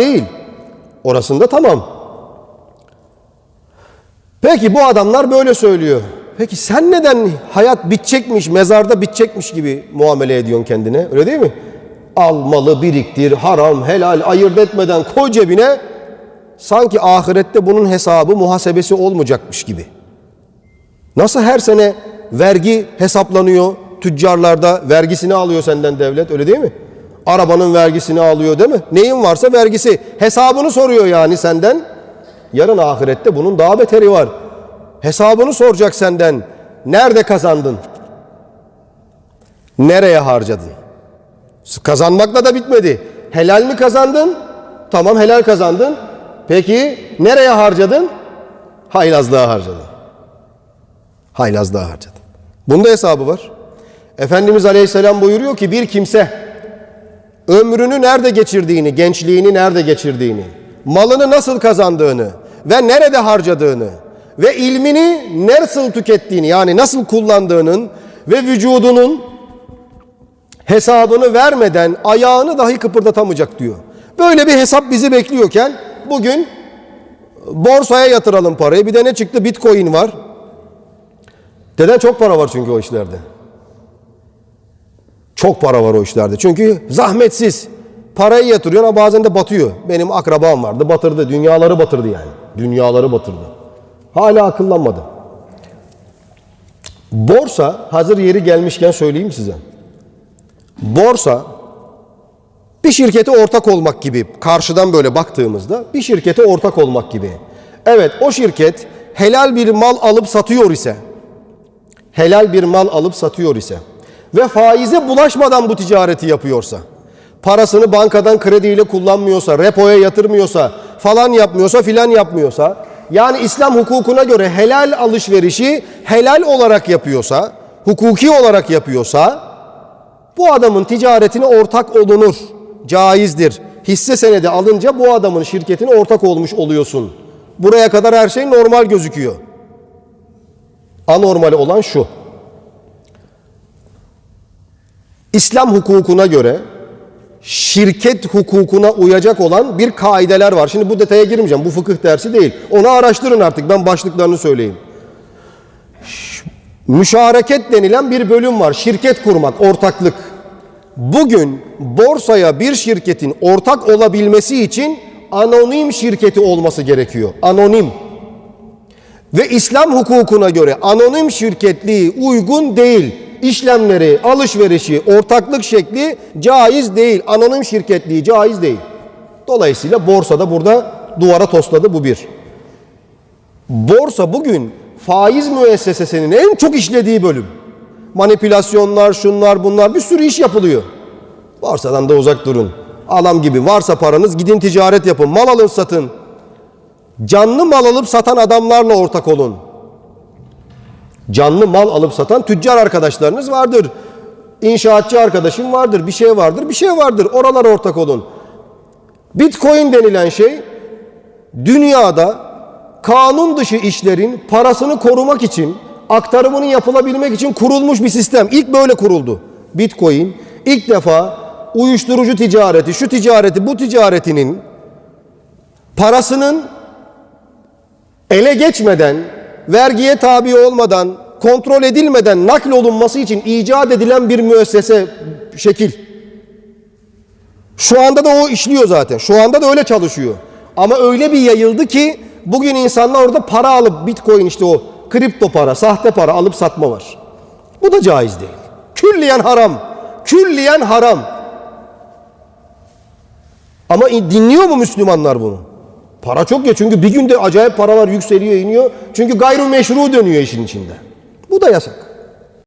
değil. Orasında tamam. Peki bu adamlar böyle söylüyor. Peki sen neden hayat bitecekmiş, mezarda bitecekmiş gibi muamele ediyorsun kendine? Öyle değil mi? Al malı biriktir, haram, helal ayırt etmeden koy cebine. Sanki ahirette bunun hesabı, muhasebesi olmayacakmış gibi. Nasıl her sene vergi hesaplanıyor tüccarlarda, vergisini alıyor senden devlet öyle değil mi? Arabanın vergisini alıyor değil mi? Neyin varsa vergisi. Hesabını soruyor yani senden. Yarın ahirette bunun daha beteri var. Hesabını soracak senden. Nerede kazandın? Nereye harcadın? Kazanmakla da bitmedi. Helal mi kazandın? Tamam helal kazandın. Peki nereye harcadın? Haylazlığa harcadın. Haylazlığa harcadın. Bunda hesabı var. Efendimiz Aleyhisselam buyuruyor ki bir kimse ömrünü nerede geçirdiğini, gençliğini nerede geçirdiğini, malını nasıl kazandığını ve nerede harcadığını ve ilmini nasıl tükettiğini yani nasıl kullandığının ve vücudunun hesabını vermeden ayağını dahi kıpırdatamayacak diyor. Böyle bir hesap bizi bekliyorken bugün borsaya yatıralım parayı. Bir de ne çıktı? Bitcoin var. Deden çok para var çünkü o işlerde. Çok para var o işlerde. Çünkü zahmetsiz. Parayı yatırıyor ama bazen de batıyor. Benim akrabam vardı batırdı. Dünyaları batırdı yani. Dünyaları batırdı. Hala akıllanmadı. Borsa hazır yeri gelmişken söyleyeyim size. Borsa bir şirkete ortak olmak gibi karşıdan böyle baktığımızda bir şirkete ortak olmak gibi. Evet o şirket helal bir mal alıp satıyor ise helal bir mal alıp satıyor ise ve faize bulaşmadan bu ticareti yapıyorsa, parasını bankadan krediyle kullanmıyorsa, repoya yatırmıyorsa, falan yapmıyorsa, filan yapmıyorsa, yani İslam hukukuna göre helal alışverişi helal olarak yapıyorsa, hukuki olarak yapıyorsa, bu adamın ticaretine ortak olunur, caizdir. Hisse senedi alınca bu adamın şirketine ortak olmuş oluyorsun. Buraya kadar her şey normal gözüküyor. Anormal olan şu. İslam hukukuna göre şirket hukukuna uyacak olan bir kaideler var. Şimdi bu detaya girmeyeceğim. Bu fıkıh dersi değil. Onu araştırın artık. Ben başlıklarını söyleyeyim. Müşareket denilen bir bölüm var. Şirket kurmak, ortaklık. Bugün borsaya bir şirketin ortak olabilmesi için anonim şirketi olması gerekiyor. Anonim. Ve İslam hukukuna göre anonim şirketliği uygun değil. İşlemleri, alışverişi, ortaklık şekli caiz değil. Anonim şirketliği caiz değil. Dolayısıyla borsada burada duvara tosladı bu bir. Borsa bugün faiz müessesesinin en çok işlediği bölüm. Manipülasyonlar, şunlar, bunlar bir sürü iş yapılıyor. Borsadan da uzak durun. Alam gibi varsa paranız gidin ticaret yapın, mal alın satın. Canlı mal alıp satan adamlarla ortak olun. Canlı mal alıp satan tüccar arkadaşlarınız vardır. İnşaatçı arkadaşım vardır, bir şey vardır, bir şey vardır. Oralara ortak olun. Bitcoin denilen şey dünyada kanun dışı işlerin parasını korumak için, aktarımının yapılabilmek için kurulmuş bir sistem. İlk böyle kuruldu. Bitcoin ilk defa uyuşturucu ticareti, şu ticareti, bu ticaretinin parasının ele geçmeden, vergiye tabi olmadan, kontrol edilmeden nakl olunması için icat edilen bir müessese şekil. Şu anda da o işliyor zaten. Şu anda da öyle çalışıyor. Ama öyle bir yayıldı ki bugün insanlar orada para alıp bitcoin işte o kripto para, sahte para alıp satma var. Bu da caiz değil. Külliyen haram. Külliyen haram. Ama dinliyor mu Müslümanlar bunu? Para çok ya çünkü bir günde acayip paralar yükseliyor iniyor. Çünkü gayrimeşru dönüyor işin içinde. Bu da yasak.